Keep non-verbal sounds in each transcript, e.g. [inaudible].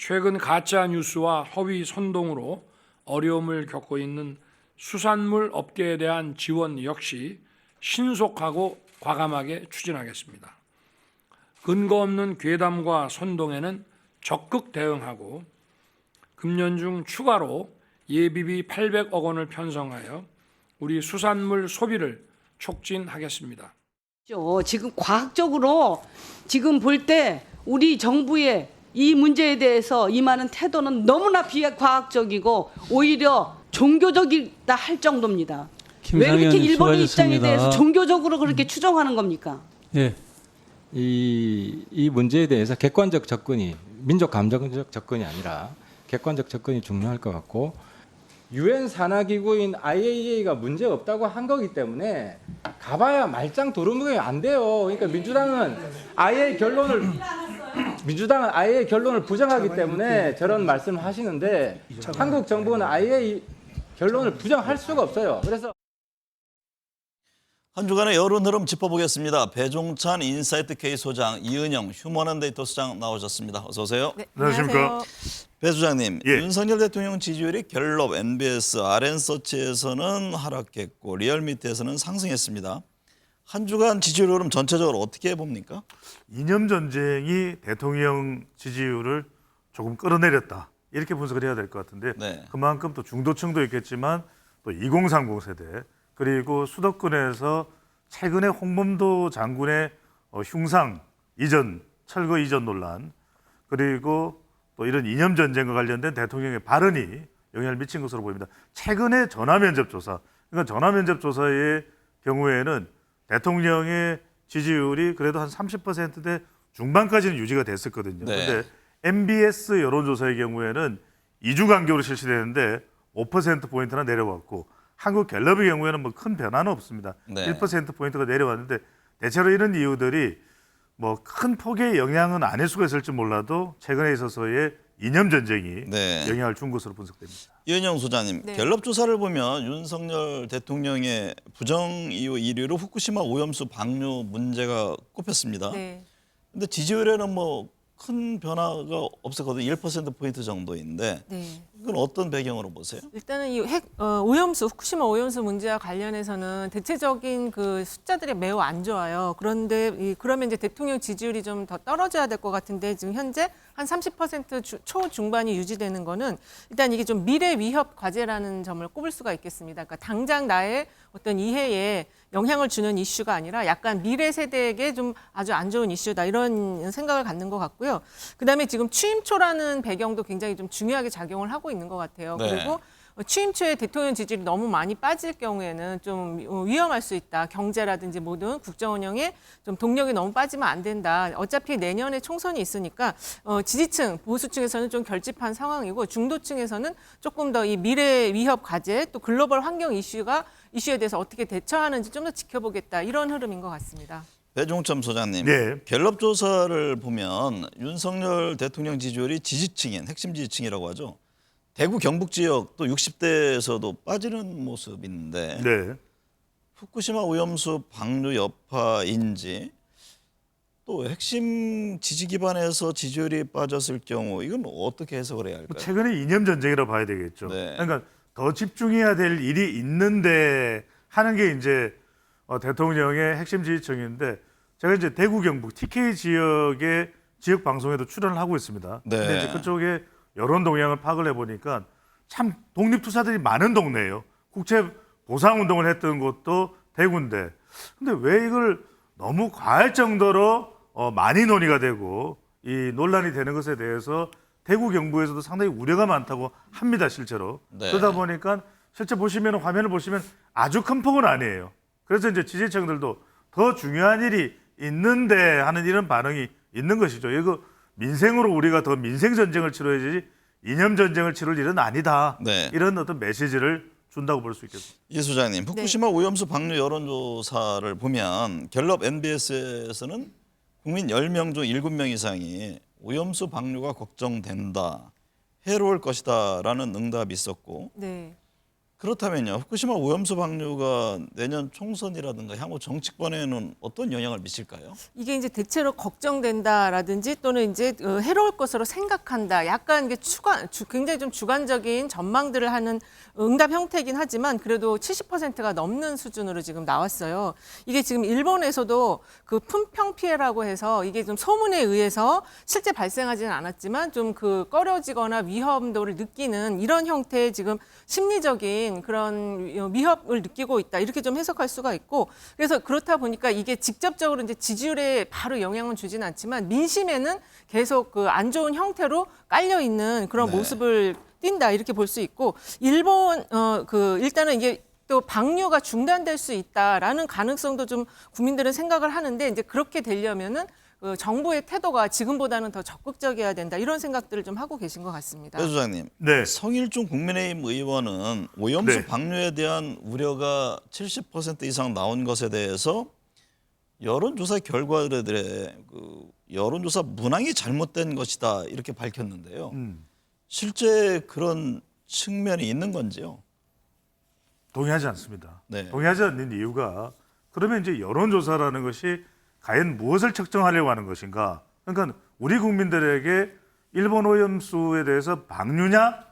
최근 가짜 뉴스와 허위 선동으로 어려움을 겪고 있는 수산물 업계에 대한 지원 역시 신속하고 과감하게 추진하겠습니다. 근거 없는 괴담과 선동에는 적극 대응하고 금년 중 추가로 예비비 800억 원을 편성하여 우리 수산물 소비를 촉진하겠습니다. 죠. 지금 과학적으로 지금 볼 때 우리 정부의 이 문제에 대해서 임하는 태도는 너무나 비과학적이고 오히려 종교적이다 할 정도입니다. 왜 이렇게 일본의 입장에 수고하셨습니다. 대해서 종교적으로 그렇게 추정하는 겁니까? 예. 이, 이 문제에 대해서 객관적 접근이 민족 감정적 접근이 아니라 객관적 접근이 중요할 것 같고 유엔 산하기구인 IAEA가 문제 없다고 한 거기 때문에 가봐야 말짱 도루묵이 안 돼요. 그러니까 민주당은 아예 결론을 민주당은 아예 결론을 부정하기 때문에 저런 말씀을 하시는데 한국 정부는 아예 결론을 부정할 수가 없어요. 그래서 한 주간의 여론 흐름 짚어보겠습니다. 배종찬 인사이트 K 소장, 이은영 휴먼앤데이터 소장 나오셨습니다. 어서 오세요. 네, 안녕하십니까. 배 소장님, 예. 윤석열 대통령 지지율이 갤럽, NBS, RN서치에서는 하락했고 리얼미터에서는 상승했습니다. 한 주간 지지율 흐름 전체적으로 어떻게 봅니까? 이념 전쟁이 대통령 지지율을 조금 끌어내렸다. 이렇게 분석을 해야 될 것 같은데 네. 그만큼 또 중도층도 있겠지만 또 2030 세대 그리고 수도권에서 최근에 홍범도 장군의 어, 흉상 이전 철거 이전 논란 그리고 또 이런 이념 전쟁과 관련된 대통령의 발언이 영향을 미친 것으로 보입니다. 최근에 전화 면접 조사, 그러니까 전화 면접 조사의 경우에는 대통령의 지지율이 그래도 한 30%대 중반까지는 유지가 됐었거든요. 네. 그런데 MBS 여론조사의 경우에는 2주 간격으로 실시되는데 5% 포인트나 내려왔고 한국 갤럽의 경우에는 뭐 큰 변화는 없습니다. 네. 1% 포인트가 내려왔는데 대체로 이런 이유들이 뭐 큰 폭의 영향은 아닐 수가 있을지 몰라도 최근에 있어서의 이념 전쟁이 네. 영향을 준 것으로 분석됩니다. 이은영 소장님, 네. 갤럽 조사를 보면 윤석열 대통령의 부정 이유 1위로 후쿠시마 오염수 방류 문제가 꼽혔습니다. 네. 근데 지지율에는 뭐 큰 변화가 없었거든요. 1% 포인트 정도인데 네. 이건 어떤 배경으로 보세요? 일단은 이 핵 어, 오염수 후쿠시마 오염수 문제와 관련해서는 대체적인 그 숫자들이 매우 안 좋아요. 그런데 이, 그러면 이제 대통령 지지율이 좀 더 떨어져야 될 것 같은데 지금 현재 한 30% 주, 초중반이 유지되는 거는 일단 이게 좀 미래 위협 과제라는 점을 꼽을 수가 있겠습니다. 그러니까 당장 나의 어떤 이해에 영향을 주는 이슈가 아니라 약간 미래 세대에게 좀 아주 안 좋은 이슈다 이런 생각을 갖는 것 같고요. 그다음에 지금 취임초라는 배경도 굉장히 좀 중요하게 작용을 하고 있는 것 같아요. 네. 그리고 취임 초에 대통령 지지율이 너무 많이 빠질 경우에는 좀 위험할 수 있다. 경제라든지 모든 국정 운영에 좀 동력이 너무 빠지면 안 된다. 어차피 내년에 총선이 있으니까 어, 지지층 보수층에서는 좀 결집한 상황이고 중도층에서는 조금 더 이 미래 위협 과제 또 글로벌 환경 이슈가 이슈에 대해서 어떻게 대처하는지 좀 더 지켜보겠다 이런 흐름인 것 같습니다. 배종참 소장님, 네. 갤럽 조사를 보면 윤석열 대통령 지지율이 지지층인 핵심 지지층이라고 하죠. 대구 경북 지역 또 60대에서도 빠지는 모습인데 네. 후쿠시마 오염수 방류 여파인지 또 핵심 지지 기반에서 지지율이 빠졌을 경우 이건 어떻게 해석을 해야 뭐 할까요? 최근에 이념 전쟁이라 봐야 되겠죠. 네. 그러니까 더 집중해야 될 일이 있는데 하는 게 이제 어, 대통령의 핵심 지지층인데 제가 이제 대구 경북 TK 지역의 지역 방송에도 출연을 하고 있습니다. 네. 근데 이제 그쪽에 여론 동향을 파악을 해보니까 참 독립 투사들이 많은 동네예요. 국채 보상 운동을 했던 곳도 대구인데, 근데 왜 이걸 너무 과할 정도로 어, 많이 논의가 되고 이 논란이 되는 것에 대해서 대구 경북에서도 상당히 우려가 많다고 합니다 실제로 네. 그러다 보니까 실제 보시면 화면을 보시면 아주 큰 폭은 아니에요 그래서 이제 지지층들도 더 중요한 일이 있는데 하는 이런 반응이 있는 것이죠 이거 민생으로 우리가 더 민생 전쟁을 치러야지 이념 전쟁을 치를 일은 아니다 네. 이런 어떤 메시지를 준다고 볼 수 있겠습니다 이 소장님, 네. 후쿠시마 오염수 방류 여론조사를 보면 갤럽 NBS에서는 국민 10명 중 7명 이상이 오염수 방류가 걱정된다. 해로울 것이다라는 응답이 있었고 네. 그렇다면요. 후쿠시마 오염수 방류가 내년 총선이라든가 향후 정치권에는 어떤 영향을 미칠까요? 이게 이제 대체로 걱정된다라든지 또는 이제 어, 해로울 것으로 생각한다. 약간 이게 주, 굉장히 좀 주관적인 전망들을 하는 응답 형태이긴 하지만 그래도 70%가 넘는 수준으로 지금 나왔어요. 이게 지금 일본에서도 그 품평 피해라고 해서 이게 좀 소문에 의해서 실제 발생하지는 않았지만 좀 그 꺼려지거나 위험도를 느끼는 이런 형태의 지금 심리적인 그런 위협을 느끼고 있다. 이렇게 좀 해석할 수가 있고 그래서 그렇다 보니까 이게 직접적으로 이제 지지율에 바로 영향은 주지는 않지만 민심에는 계속 그 안 좋은 형태로 깔려 있는 그런 네. 모습을 띈다 이렇게 볼 수 있고 일본 어 그 일단은 이게 또 방류가 중단될 수 있다라는 가능성도 좀 국민들은 생각을 하는데 이제 그렇게 되려면은 그 정부의 태도가 지금보다는 더 적극적이어야 된다 이런 생각들을 좀 하고 계신 것 같습니다. 배 소장님, 네. 성일중 국민의힘 의원은 오염수 네. 방류에 대한 우려가 70% 이상 나온 것에 대해서 여론조사 결과들에 그 여론조사 문항이 잘못된 것이다 이렇게 밝혔는데요. 음. 실제 그런 측면이 있는 건지요? 동의하지 않습니다. 네. 동의하지 않는 이유가 그러면 이제 여론조사라는 것이 과연 무엇을 측정하려고 하는 것인가? 그러니까 우리 국민들에게 일본 오염수에 대해서 방류냐,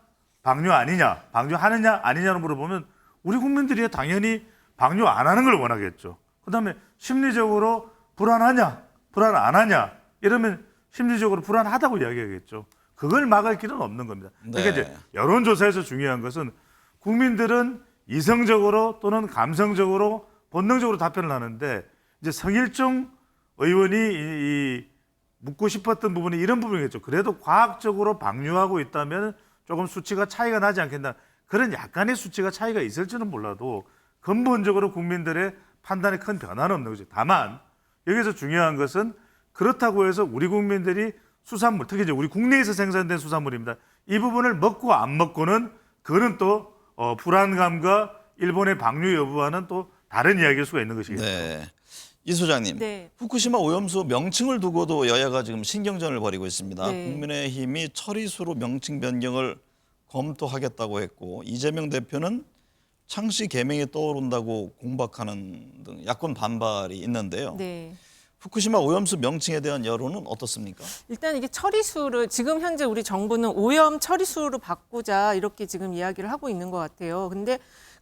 방류 아니냐, 방류하느냐 아니냐를 물어보면 우리 국민들이 당연히 방류 안 하는 걸 원하겠죠. 그 다음에 심리적으로 불안하냐, 불안 안 하냐 이러면 심리적으로 불안하다고 이야기하겠죠. 그걸 막을 길은 없는 겁니다. 그러니까 네. 이제 여론조사에서 중요한 것은 국민들은 이성적으로 또는 감성적으로 본능적으로 답변을 하는데 이제 성일종 의원이 이, 이 묻고 싶었던 부분이 이런 부분이겠죠. 그래도 과학적으로 방류하고 있다면 조금 수치가 차이가 나지 않겠나. 그런 약간의 수치가 차이가 있을지는 몰라도 근본적으로 국민들의 판단에 큰 변화는 없는 거죠. 다만 여기서 중요한 것은 그렇다고 해서 우리 국민들이 수산물, 특히 이제 우리 국내에서 생산된 수산물입니다. 이 부분을 먹고 안 먹고는 그거는 또 어, 불안감과 일본의 방류 여부와는 또 다른 이야기일 수가 있는 것이겠죠. 네. 이 소장님, 네. 후쿠시마 오염수 명칭을 두고도 여야가 지금 신경전을 벌이고 있습니다. 네. 국민의힘이 처리수로 명칭 변경을 검토하겠다고 했고 이재명 대표는 창씨 개명이 떠오른다고 공박하는 등 야권 반발이 있는데요. 네. 후쿠시마 오염수 명칭에 대한 여론은 어떻습니까? 일단 이게 처리수를 지금 현재 우리 정부는 오염 처리수로 바꾸자 이렇게 지금 이야기를 하고 있는 것 같아요. 근데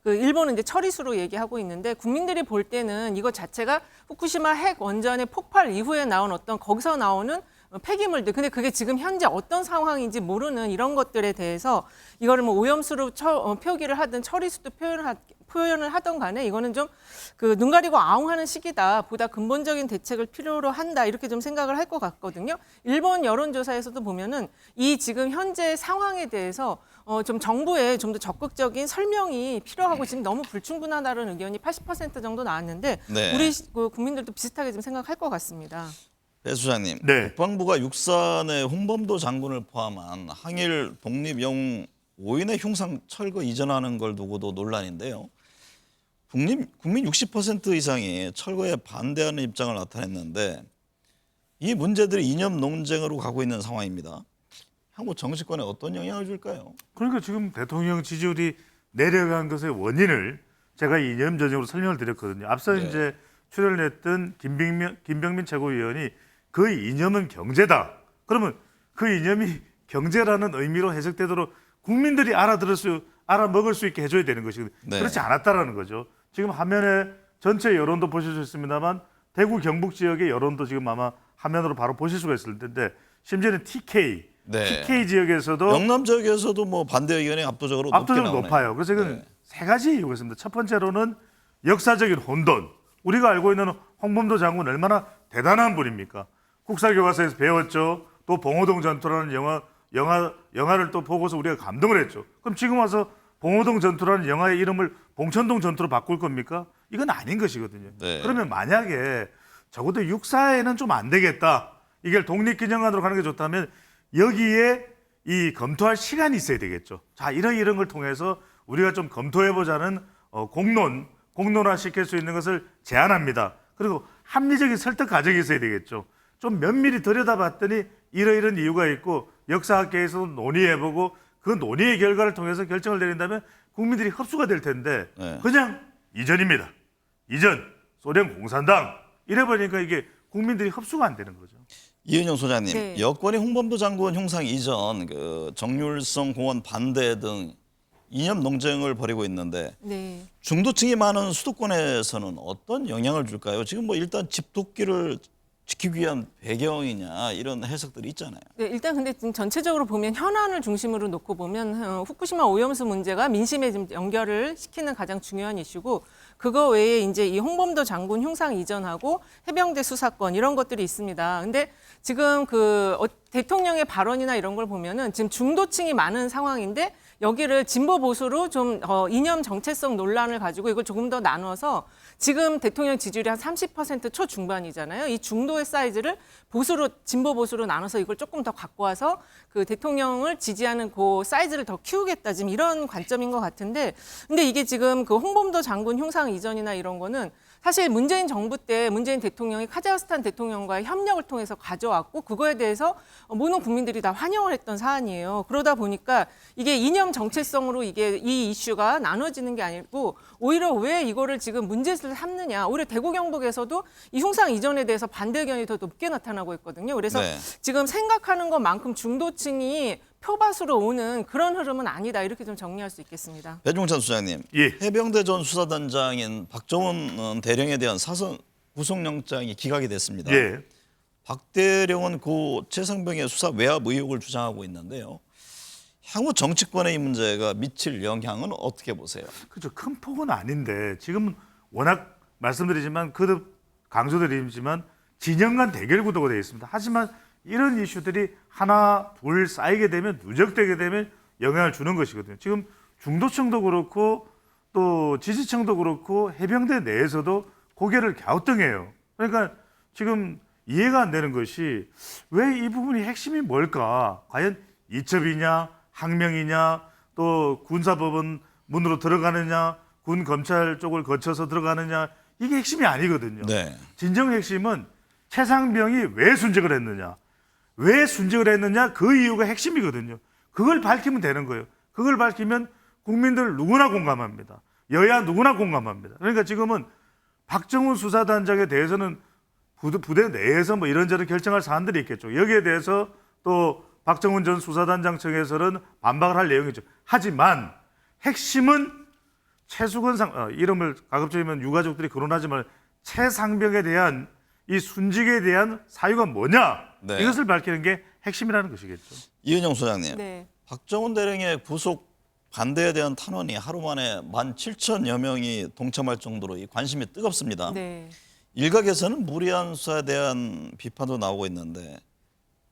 그 일본은 이제 처리수로 얘기하고 있는데 국민들이 볼 때는 이거 자체가 후쿠시마 핵 원전의 폭발 이후에 나온 어떤 거기서 나오는 폐기물들. 근데 그게 지금 현재 어떤 상황인지 모르는 이런 것들에 대해서 이거를 뭐 오염수로 처, 어, 표기를 하든 처리수도 표현하, 표현을 하던 간에 이거는 좀 그 눈 가리고 아웅하는 시기다. 보다 근본적인 대책을 필요로 한다. 이렇게 좀 생각을 할 것 같거든요. 일본 여론조사에서도 보면은 이 지금 현재 상황에 대해서 어, 좀 정부의 좀 더 적극적인 설명이 필요하고 지금 너무 불충분하다는 의견이 80% 정도 나왔는데 네. 우리 시- 그 국민들도 비슷하게 좀 생각할 것 같습니다. 배 수장님, 네. 국방부가 육산의 홍범도 장군을 포함한 항일 독립 영웅 5인의 흉상 철거 이전하는 걸 두고도 논란인데요. 국민, 국민 60% 이상이 철거에 반대하는 입장을 나타냈는데 이 문제들이 이념 논쟁으로 가고 있는 상황입니다. 향후 정치권에 어떤 영향을 줄까요? 그러니까 지금 대통령 지지율이 내려간 것의 원인을 제가 이념 전쟁으로 설명을 드렸거든요. 앞서 네. 이제 출연을 했던 김병민, 김병민 최고위원이 그 이념은 경제다. 그러면 그 이념이 [laughs] 경제라는 의미로 해석되도록 국민들이 알아들을 수, 알아먹을 수 있게 해줘야 되는 것이거든요. 네. 그렇지 않았다라는 거죠. 지금 화면에 전체 여론도 보실 수 있습니다만 대구 경북 지역의 여론도 지금 아마 화면으로 바로 보실 수가 있을 텐데 심지어는 TK, 네. TK 지역에서도 영남 지역에서도 뭐 반대 의견이 압도적으로 압도적으로 높게 나오네요. 높아요. 그래서 이건 네. 세 가지 이유가 있습니다. 첫 번째로는 역사적인 혼돈. 우리가 알고 있는 홍범도 장군 얼마나 대단한 분입니까? 국사 교과서에서 배웠죠. 또 봉오동 전투라는 영화 영화 영화를 또 보고서 우리가 감동을 했죠. 그럼 지금 와서 봉오동 전투라는 영화의 이름을 봉천동 전투로 바꿀 겁니까? 이건 아닌 것이거든요. 네. 그러면 만약에 적어도 육사에는 좀 안 되겠다. 이게 독립기념관으로 가는 게 좋다면 여기에 이 검토할 시간이 있어야 되겠죠. 자, 이런 이런 걸 통해서 우리가 좀 검토해 보자는 어, 공론, 공론화 시킬 수 있는 것을 제안합니다. 그리고 합리적인 설득 과정이 있어야 되겠죠. 좀 면밀히 들여다봤더니 이러이런 이유가 있고 역사학계에서도 논의해보고 그 논의의 결과를 통해서 결정을 내린다면 국민들이 흡수가 될 텐데 네. 그냥 이전입니다. 이전 소련 공산당 이래 버리니까 이게 국민들이 흡수가 안 되는 거죠. 이은영 소장님, 네. 여권이 홍범도 장군 형상 이전 그 정률성 공원 반대 등 이념 논쟁을 벌이고 있는데 네. 중도층이 많은 수도권에서는 어떤 영향을 줄까요? 지금 뭐 일단 집도끼를 지키기 위한 배경이냐 이런 해석들이 있잖아요. 네, 일단 근데 지금 전체적으로 보면 현안을 중심으로 놓고 보면 어, 후쿠시마 오염수 문제가 민심에 좀 연결을 시키는 가장 중요한 이슈고 그거 외에 이제 이 홍범도 장군 흉상 이전하고 해병대 수사권 이런 것들이 있습니다. 근데 지금 그 어, 대통령의 발언이나 이런 걸 보면은 지금 중도층이 많은 상황인데 여기를 진보 보수로 좀 어, 이념 정체성 논란을 가지고 이걸 조금 더 나눠서 지금 대통령 지지율이 한 30% 초중반이잖아요. 이 중도의 사이즈를 보수로 진보 보수로 나눠서 이걸 조금 더 갖고 와서 그 대통령을 지지하는 그 사이즈를 더 키우겠다 지금 이런 관점인 것 같은데 근데 이게 지금 그 홍범도 장군 흉상 이전이나 이런 거는 사실 문재인 정부 때 문재인 대통령이 카자흐스탄 대통령과의 협력을 통해서 가져왔고 그거에 대해서 모든 국민들이 다 환영을 했던 사안이에요. 그러다 보니까 이게 이념 정체성으로 이게 이 이슈가 나눠지는 게 아니고 오히려 왜 이거를 지금 문제를 삼느냐. 오히려 대구 경북에서도 이 흉상 이전에 대해서 반대 의견이 더 높게 나타나고 있거든요. 그래서 네. 지금 생각하는 것만큼 중도층이 표밭으로 오는 그런 흐름은 아니다. 이렇게 좀 정리할 수 있겠습니다. 배종찬 수장님, 예. 해병대 전 수사단장인 박정훈 어, 대령에 대한 사선 구속영장이 기각이 됐습니다. 예. 박 대령은 고 최상병의 수사 외압 의혹을 주장하고 있는데요. 향후 정치권의 이 문제가 미칠 영향은 어떻게 보세요? 그렇죠. 큰 폭은 아닌데 지금은 워낙 말씀드리지만 거듭 강조드리지만 진영 간 대결 구도가 되어 있습니다. 하지만 이런 이슈들이 하나 둘 쌓이게 되면 누적되게 되면 영향을 주는 것이거든요. 지금 중도층도 그렇고 또 지지층도 그렇고 해병대 내에서도 고개를 갸우뚱해요. 그러니까 지금 이해가 안 되는 것이 왜 이 부분이 핵심이 뭘까? 과연 이첩이냐, 항명이냐, 또 군사법원 문으로 들어가느냐, 군 검찰 쪽을 거쳐서 들어가느냐 이게 핵심이 아니거든요. 네. 진정 핵심은 최상병이 왜 순직을 했느냐, 왜 순직을 했느냐 그 이유가 핵심이거든요. 그걸 밝히면 되는 거예요. 그걸 밝히면 국민들 누구나 공감합니다. 여야 누구나 공감합니다. 그러니까 지금은 박정훈 수사단장에 대해서는 부대, 내에서 뭐 이런저런 결정할 사안들이 있겠죠. 여기에 대해서 또 박정훈 전 수사단장 측에서는 반박을 할 내용이죠. 하지만 핵심은 최수건 상 어, 이름을 가급적이면 유가족들이 거론하지만 최상병에 대한 이 순직에 대한 사유가 뭐냐 네. 이것을 밝히는 게 핵심이라는 것이겠죠. 이은영 소장님, 네. 박정훈 대령의 구속 반대에 대한 탄원이 하루 만에 17,000여 명이 동참할 정도로 이 관심이 뜨겁습니다. 네. 일각에서는 무리한 수사에 대한 비판도 나오고 있는데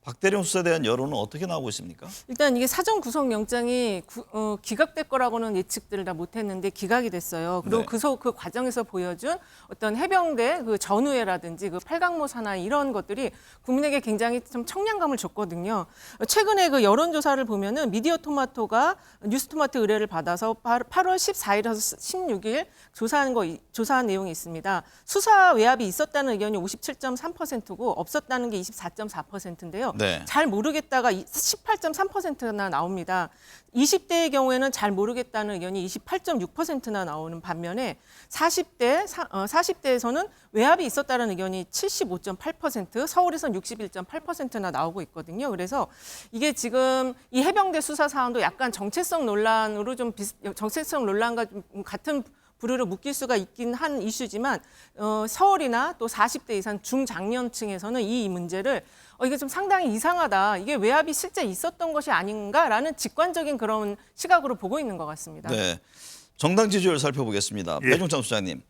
박 대령 수사에 대한 여론은 어떻게 나오고 있습니까? 일단 이게 사전 구속 영장이 구- 어, 기각될 거라고는 예측들을 다 못했는데 기각이 됐어요. 그리고 네. 그, 소- 그 과정에서 보여준 어떤 해병대 그 전우회라든지 그 팔강모 사나 이런 것들이 국민에게 굉장히 좀 청량감을 줬거든요. 어, 최근에 그 여론 조사를 보면은 미디어 토마토가 뉴스 토마토 의뢰를 받아서 8, 월 14일에서 16일 조사한 거 이- 조사한 내용이 있습니다. 수사 외압이 있었다는 의견이 57.3%고 없었다는 게 24.4%인데요. 네. 잘 모르겠다가 18.3%나 나옵니다. 20대의 경우에는 잘 모르겠다는 의견이 28.6%나 나오는 반면에 40대, 사, 어, 40대에서는 외압이 있었다는 의견이 75.8%, 서울에서는 61.8%나 나오고 있거든요. 그래서 이게 지금 이 해병대 수사 사안도 약간 정체성 논란으로 좀 비슷, 정체성 논란과 좀 같은 부류를 묶일 수가 있긴 한 이슈지만 어, 서울이나 또 40대 이상 중장년층에서는 이 문제를 어, 이게 좀 상당히 이상하다. 이게 외압이 실제 있었던 것이 아닌가라는 직관적인 그런 시각으로 보고 있는 것 같습니다. 네. 정당 지지율 살펴보겠습니다. 예. 배종찬 수장님.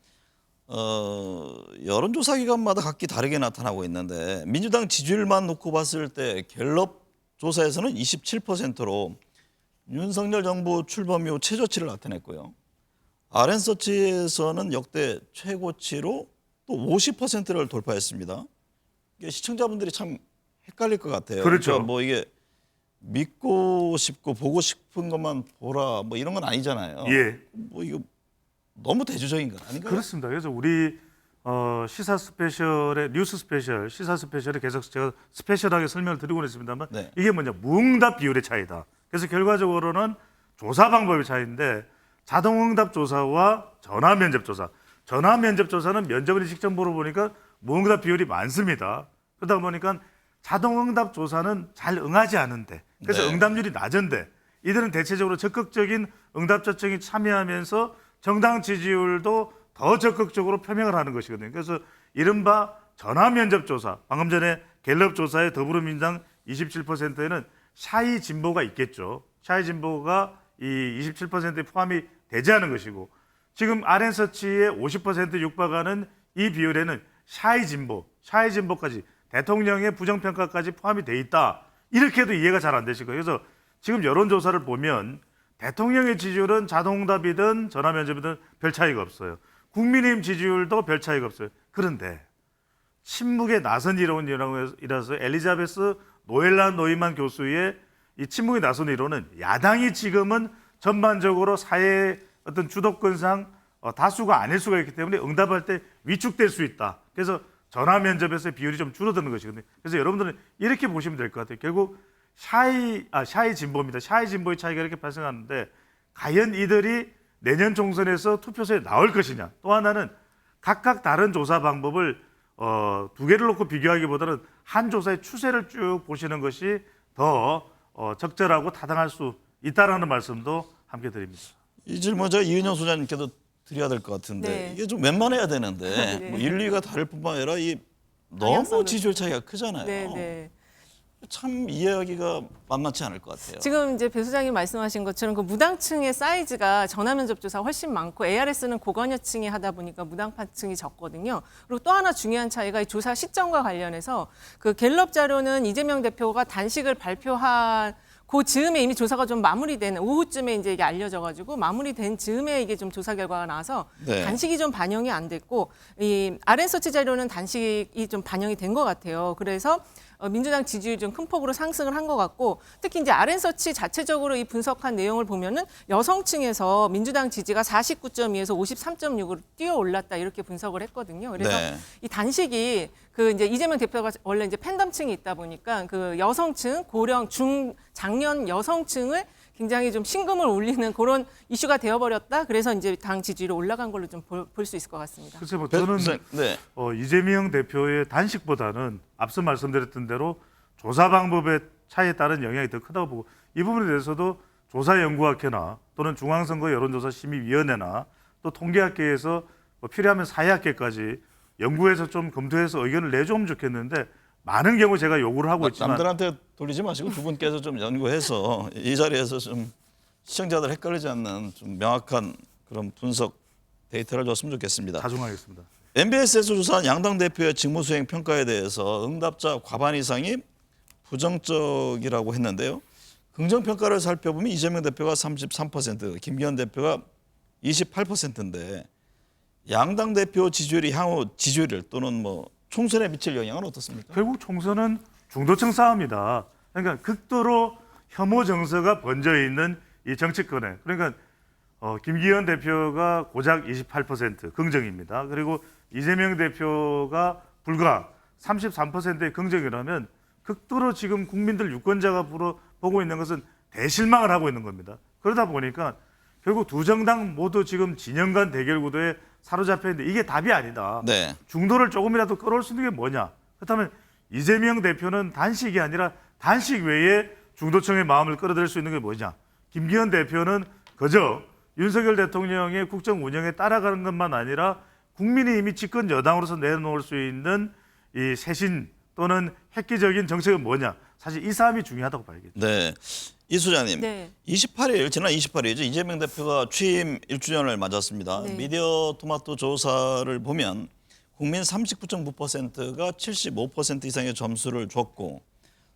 어, 여론조사 기관마다 각기 다르게 나타나고 있는데 민주당 지지율만 놓고 봤을 때 갤럽 조사에서는 27%로 윤석열 정부 출범 이후 최저치를 나타냈고요. 아랜서치에서는 역대 최고치로 또 50%를 돌파했습니다. 이게 시청자분들이 참 헷갈릴 것 같아요. 그렇죠. 그러니까 뭐 이게 믿고 싶고 보고 싶은 것만 보라 뭐 이런 건 아니잖아요. 예. 뭐 이거 너무 대조적인 건 아닌가요? 그렇습니다. 그래서 우리 어, 시사 스페셜의 뉴스 스페셜, 시사 스페셜에 계속 제가 스페셜하게 설명을 드리고 있습니다만 네. 이게 뭐냐 무응답 비율의 차이다. 그래서 결과적으로는 조사 방법의 차이인데 자동응답 조사와 전화 면접 조사. 전화 면접 조사는 면접을 직접 물어보니까 무응답 비율이 많습니다. 그러다 보니까 자동응답 조사는 잘 응하지 않은데 그래서 네. 응답률이 낮은데 이들은 대체적으로 적극적인 응답 자청에 참여하면서 정당 지지율도 더 적극적으로 표명을 하는 것이거든요. 그래서 이른바 전화 면접 조사, 방금 전에 갤럽 조사에 더불어민주당 27%에는 샤이 진보가 있겠죠. 샤이 진보가 이 27%에 포함이 않은 것이고 지금 RN서치의 50% 육박하는 이 비율에는 샤이 진보, 샤이 진보까지 대통령의 부정평가까지 포함이 돼 있다. 이렇게도 이해가 잘 안 되실 거예요. 그래서 지금 여론조사를 보면 대통령의 지지율은 자동응답이든 전화면접이든 별 차이가 없어요. 국민의힘 지지율도 별 차이가 없어요. 그런데 침묵의 나선 이론 이라서 엘리자베스 노엘라 노이만 교수의 이 침묵의 나선 이론은 야당이 지금은 전반적으로 사회 어떤 주도권상 어, 다수가 아닐 수가 있기 때문에 응답할 때 위축될 수 있다. 그래서 전화 면접에서의 비율이 좀 줄어드는 것이거든요. 그래서 여러분들은 이렇게 보시면 될 것 같아요. 결국 샤이 아 샤이 진보입니다. 샤이 진보의 차이가 이렇게 발생하는데 과연 이들이 내년 총선에서 투표소에 나올 것이냐. 또 하나는 각각 다른 조사 방법을 어, 두 개를 놓고 비교하기보다는 한 조사의 추세를 쭉 보시는 것이 더 어, 적절하고 타당할 수 있다라는 말씀도 함께 드립니다. 이 질문 저 이은영 소장님께도 드려야 될 것 같은데 네. 이게 좀 웬만해야 되는데 [laughs] 네. 뭐 인류가 다를 뿐만 아니라 이 너무 지지율 차이가 크잖아요. 네, 네. 참 이해하기가 만만치 않을 것 같아요. 지금 이제 배 소장님 말씀하신 것처럼 그 무당층의 사이즈가 전화 면 접 조사 훨씬 많고 ARS는 고관여층이 하다 보니까 무당파층이 적거든요. 그리고 또 하나 중요한 차이가 이 조사 시점과 관련해서 그 갤럽 자료는 이재명 대표가 단식을 발표한 그 즈음에 이미 조사가 좀 마무리된 오후쯤에 이제 이게 알려져 가지고 마무리된 즈음에 이게 좀 조사 결과가 나와서 네. 단식이 좀 반영이 안 됐고 이 RN서치 자료는 단식이 좀 반영이 된 것 같아요. 그래서 어, 민주당 지지율이 좀 큰 폭으로 상승을 한 것 같고 특히 이제 RN서치 자체적으로 이 분석한 내용을 보면은 여성층에서 민주당 지지가 49.2에서 53.6으로 뛰어 올랐다 이렇게 분석을 했거든요. 그래서 네. 이 단식이 그 이제 이재명 대표가 원래 이제 팬덤층이 있다 보니까 그 여성층 고령 중 장년 여성층을 굉장히 좀 신금을 울리는 그런 이슈가 되어버렸다. 그래서 이제 당 지지율이 올라간 걸로 좀 볼 수 있을 것 같습니다. 글쎄 뭐 배- 저는 선- 네. 어, 이재명 대표의 단식보다는 앞서 말씀드렸던 대로 조사 방법의 차이에 따른 영향이 더 크다고 보고 이 부분에 대해서도 조사연구학회나 또는 중앙선거 여론조사심의위원회나 또 통계학계에서 뭐 필요하면 사회학계까지 연구해서 좀 검토해서 의견을 내주면 좋겠는데 많은 경우 제가 요구를 하고 있지만 남들한테 돌리지 마시고 두 분께서 좀 연구해서 이 자리에서 좀 시청자들 헷갈리지 않는 좀 명확한 그런 분석 데이터를 줬으면 좋겠습니다. 자중하겠습니다. MBS에서 조사한 양당 대표의 직무 수행 평가에 대해서 응답자 과반 이상이 부정적이라고 했는데요. 긍정 평가를 살펴보면 이재명 대표가 33%, 김기현 대표가 28%인데 양당 대표 지지율이 향후 지지율 또는 뭐 총선에 미칠 영향은 어떻습니까? 결국 총선은 중도층 싸움이다. 그러니까 극도로 혐오 정서가 번져 있는 이 정치권에 그러니까 어, 김기현 대표가 고작 28% 긍정입니다. 그리고 이재명 대표가 불과 33%의 긍정이라면 극도로 지금 국민들 유권자가 불어 보고 있는 것은 대실망을 하고 있는 겁니다. 그러다 보니까 결국 두 정당 모두 지금 진영 간 대결 구도에 사로잡혀 있는데 이게 답이 아니다. 네. 중도를 조금이라도 끌어올 수 있는 게 뭐냐? 그렇다면 이재명 대표는 단식이 아니라 단식 외에 중도층의 마음을 끌어들일 수 있는 게 뭐냐? 김기현 대표는 그저 윤석열 대통령의 국정 운영에 따라가는 것만 아니라 국민의힘이 집권 여당으로서 내놓을 수 있는 이 새신 또는 획기적인 정책은 뭐냐? 사실 이 싸움이 중요하다고 봐야겠죠. 네. 이 소장님. 네. 28일 지난 28일이죠. 이재명 대표가 취임 1주년을 맞았습니다. 네. 미디어 토마토 조사를 보면 국민 39.9%가 75% 이상의 점수를 줬고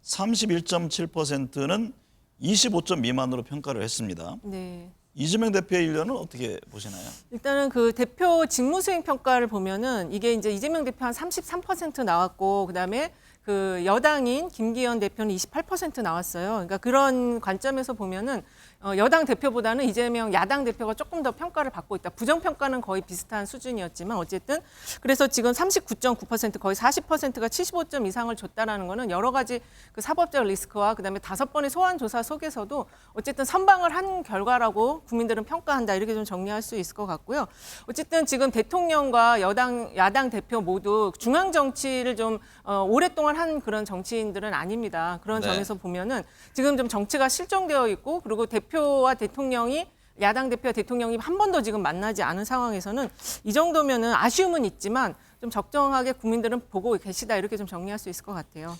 31.7%는 25점 미만으로 평가를 했습니다. 네. 이재명 대표의 일련은 어떻게 보시나요? 일단은 그 대표 직무 수행 평가를 보면은 이게 이제 이재명 대표 한 33% 나왔고 그다음에 그그 여당인 김기현 대표는 28% 나왔어요. 그러니까 그런 관점에서 보면은 어, 여당 대표보다는 이재명 야당 대표가 조금 더 평가를 받고 있다. 부정 평가는 거의 비슷한 수준이었지만 어쨌든 그래서 지금 39.9% 거의 40%가 75점 이상을 줬다라는 거는 여러 가지 그 사법적 리스크와 그다음에 다섯 번의 소환 조사 속에서도 어쨌든 선방을 한 결과라고 국민들은 평가한다 이렇게 좀 정리할 수 있을 것 같고요. 어쨌든 지금 대통령과 여당 야당 대표 모두 중앙 정치를 좀 어, 오랫동안 한 그런 정치인들은 아닙니다. 그런 네. 점에서 보면은 지금 좀 정치가 실종되어 있고 그리고 대표 와 대통령이 야당 대표와 대통령이 한 번도 지금 만나지 않은 상황에서는 이 정도면은 아쉬움은 있지만 좀 적정하게 국민들은 보고 계시다 이렇게 좀 정리할 수 있을 것 같아요.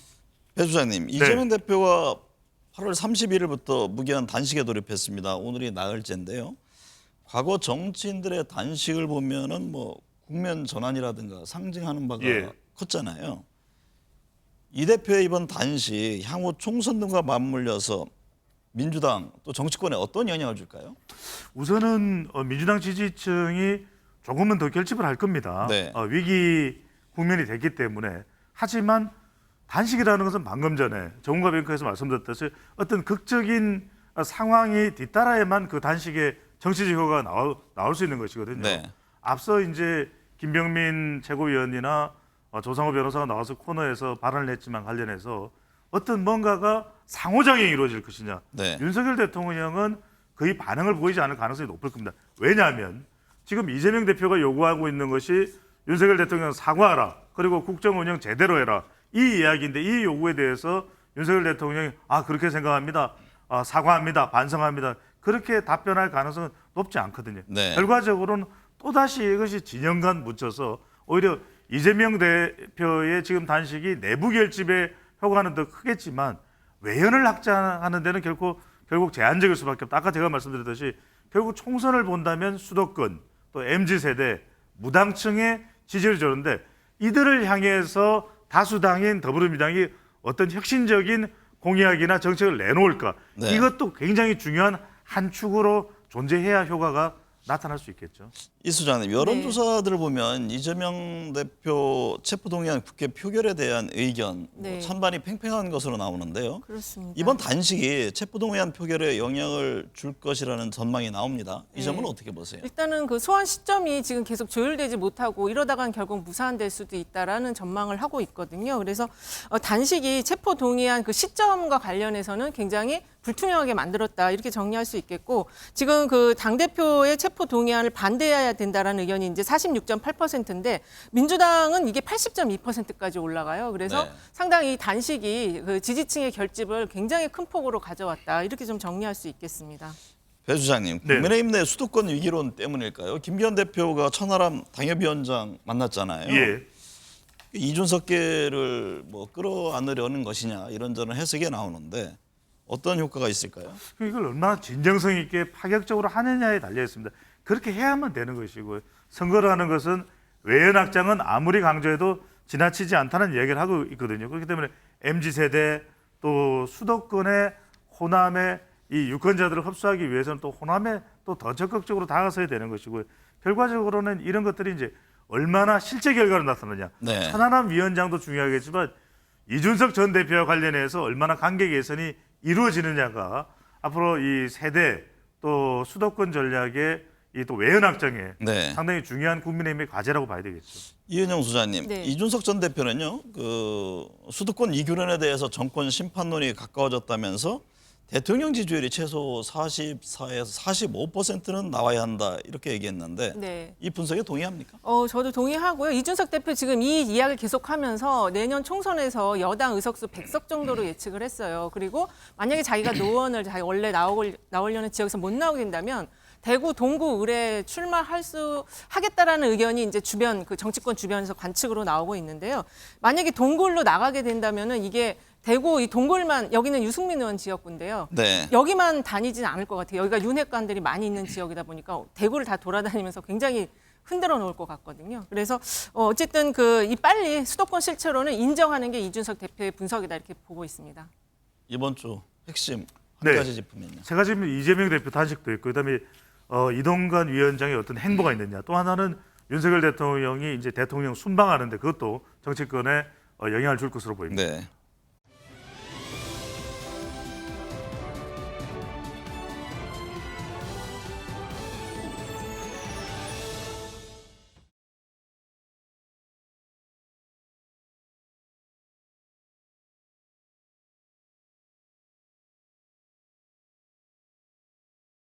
배 주장님, 이재명 대표가 8월 31일부터 무기한 단식에 돌입했습니다. 오늘이 나흘째인데요. 과거 정치인들의 단식을 보면은 뭐 국면 전환이라든가 상징하는 바가 예. 컸잖아요. 이 대표의 이번 단식 향후 총선 등과 맞물려서 민주당 또 정치권에 어떤 영향을 줄까요? 우선은 어, 민주당 지지층이 조금은 더 결집을 할 겁니다. 네. 어, 위기 국면이 됐기 때문에 하지만 단식이라는 것은 방금 전에 정훈가 뱅크에서 말씀드렸듯이 어떤 극적인 어, 상황이 뒤따라야만 그 단식의 정치적 효과가 나올, 나올 수 있는 것이거든요. 네. 앞서 이제 김병민 최고위원이나 어, 조상호 변호사가 나와서 코너에서 발언을 했지만 관련해서 어떤 뭔가가 상호작용이 이루어질 것이냐. 네. 윤석열 대통령은 거의 반응을 보이지 않을 가능성이 높을 겁니다. 왜냐하면 지금 이재명 대표가 요구하고 있는 것이 윤석열 대통령 사과하라. 그리고 국정 운영 제대로 해라. 이 이야기인데 이 요구에 대해서 윤석열 대통령이 아 그렇게 생각합니다. 아, 사과합니다. 반성합니다. 그렇게 답변할 가능성은 높지 않거든요. 네. 결과적으로는 또다시 이것이 진영 간 묻혀서 오히려 이재명 대표의 지금 단식이 내부 결집의 효과는 더 크겠지만 외연을 확장하는 데는 결코 결국 제한적일 수밖에 없다. 아까 제가 말씀드렸듯이 결국 총선을 본다면 수도권 또 mz 세대 무당층의 지지를 주는데 이들을 향해서 다수당인 더불어민주당이 어떤 혁신적인 공약이나 정책을 내놓을까 네. 이것도 굉장히 중요한 한 축으로 존재해야 효과가 나타날 수 있겠죠. 이 수장님 여론조사들을 보면 이재명 대표 체포동의안 국회 표결에 대한 의견 뭐 네. 찬반이 팽팽한 것으로 나오는데요. 그렇습니다. 이번 단식이 체포동의안 표결에 영향을 줄 것이라는 전망이 나옵니다. 이 점은 네. 어떻게 보세요? 일단은 그 소환 시점이 지금 계속 조율되지 못하고 이러다간 결국 무산될 수도 있다라는 전망을 하고 있거든요. 그래서 어, 단식이 체포 동의안 그 시점과 관련해서는 굉장히 불투명하게 만들었다 이렇게 정리할 수 있겠고 지금 그 당 대표의 체포 동의안을 반대해야 된다라는 의견이 이제 46.8%인데 민주당은 이게 80.2%까지 올라가요. 그래서 네. 상당히 이 단식이 그 지지층의 결집을 굉장히 큰 폭으로 가져왔다 이렇게 좀 정리할 수 있겠습니다. 배 주장님, 네. 국민의힘 내 수도권 위기론 때문일까요? 김기현 대표가 천하람 당협위원장 만났잖아요. 예. 이준석계를 뭐 끌어안으려는 것이냐 이런저런 해석이 나오는데 어떤 효과가 있을까요? 이걸 얼마나 진정성 있게 파격적으로 하느냐에 달려 있습니다. 그렇게 해야만 되는 것이고 선거라는 것은 외연 확장은 아무리 강조해도 지나치지 않다는 이야기를 하고 있거든요. 그렇기 때문에 mz 세대 또 수도권의 호남의 이 유권자들을 흡수하기 위해서는 또 호남에 또 더 적극적으로 다가서야 되는 것이고 결과적으로는 이런 것들이 이제 얼마나 실제 결과로 나타나냐. 네. 천안함 위원장도 중요하겠지만 이준석 전 대표와 관련해서 얼마나 관계 개선이 이루어지느냐가 앞으로 이 세대 또 수도권 전략의 이 또 외연 확장에 네. 상당히 중요한 국민의힘의 과제라고 봐야 되겠죠. 이은영 소장님, 네. 이준석 전 대표는요, 그 수도권 이규론에 대해서 정권 심판론이 가까워졌다면서 대통령 지지율이 최소 44에서 45%는 나와야 한다 이렇게 얘기했는데 네. 이 분석에 동의합니까? 어, 저도 동의하고요. 이준석 대표 지금 이 이야기를 계속하면서 내년 총선에서 여당 의석수 100석 정도로 예측을 했어요. 그리고 만약에 자기가 노원을 자기 원래 나올, 나오려는 지역에서 못 나오게 된다면 대구 동구 을에 출마할 수 하겠다라는 의견이 이제 주변 그 정치권 주변에서 관측으로 나오고 있는데요. 만약에 동구로 나가게 된다면은 이게 대구 이 동굴만 여기는 유승민 의원 지역구인데요. 네. 여기만 다니지는 않을 것 같아요. 여기가 윤핵관들이 많이 있는 지역이다 보니까 대구를 다 돌아다니면서 굉장히 흔들어 놓을 것 같거든요. 그래서 어, 어쨌든 그 이 빨리 수도권 실체로는 인정하는 게 이준석 대표의 분석이다 이렇게 보고 있습니다. 이번 주 핵심 한 네. 가지 짚으면요. 제가 지금 이재명 대표 단식도 있고 그다음에 어, 이동관 위원장의 어떤 행보가 있느냐. 또 하나는 윤석열 대통령이 이제 대통령 순방하는데 그것도 정치권의 어, 영향을 줄 것으로 보입니다. 네.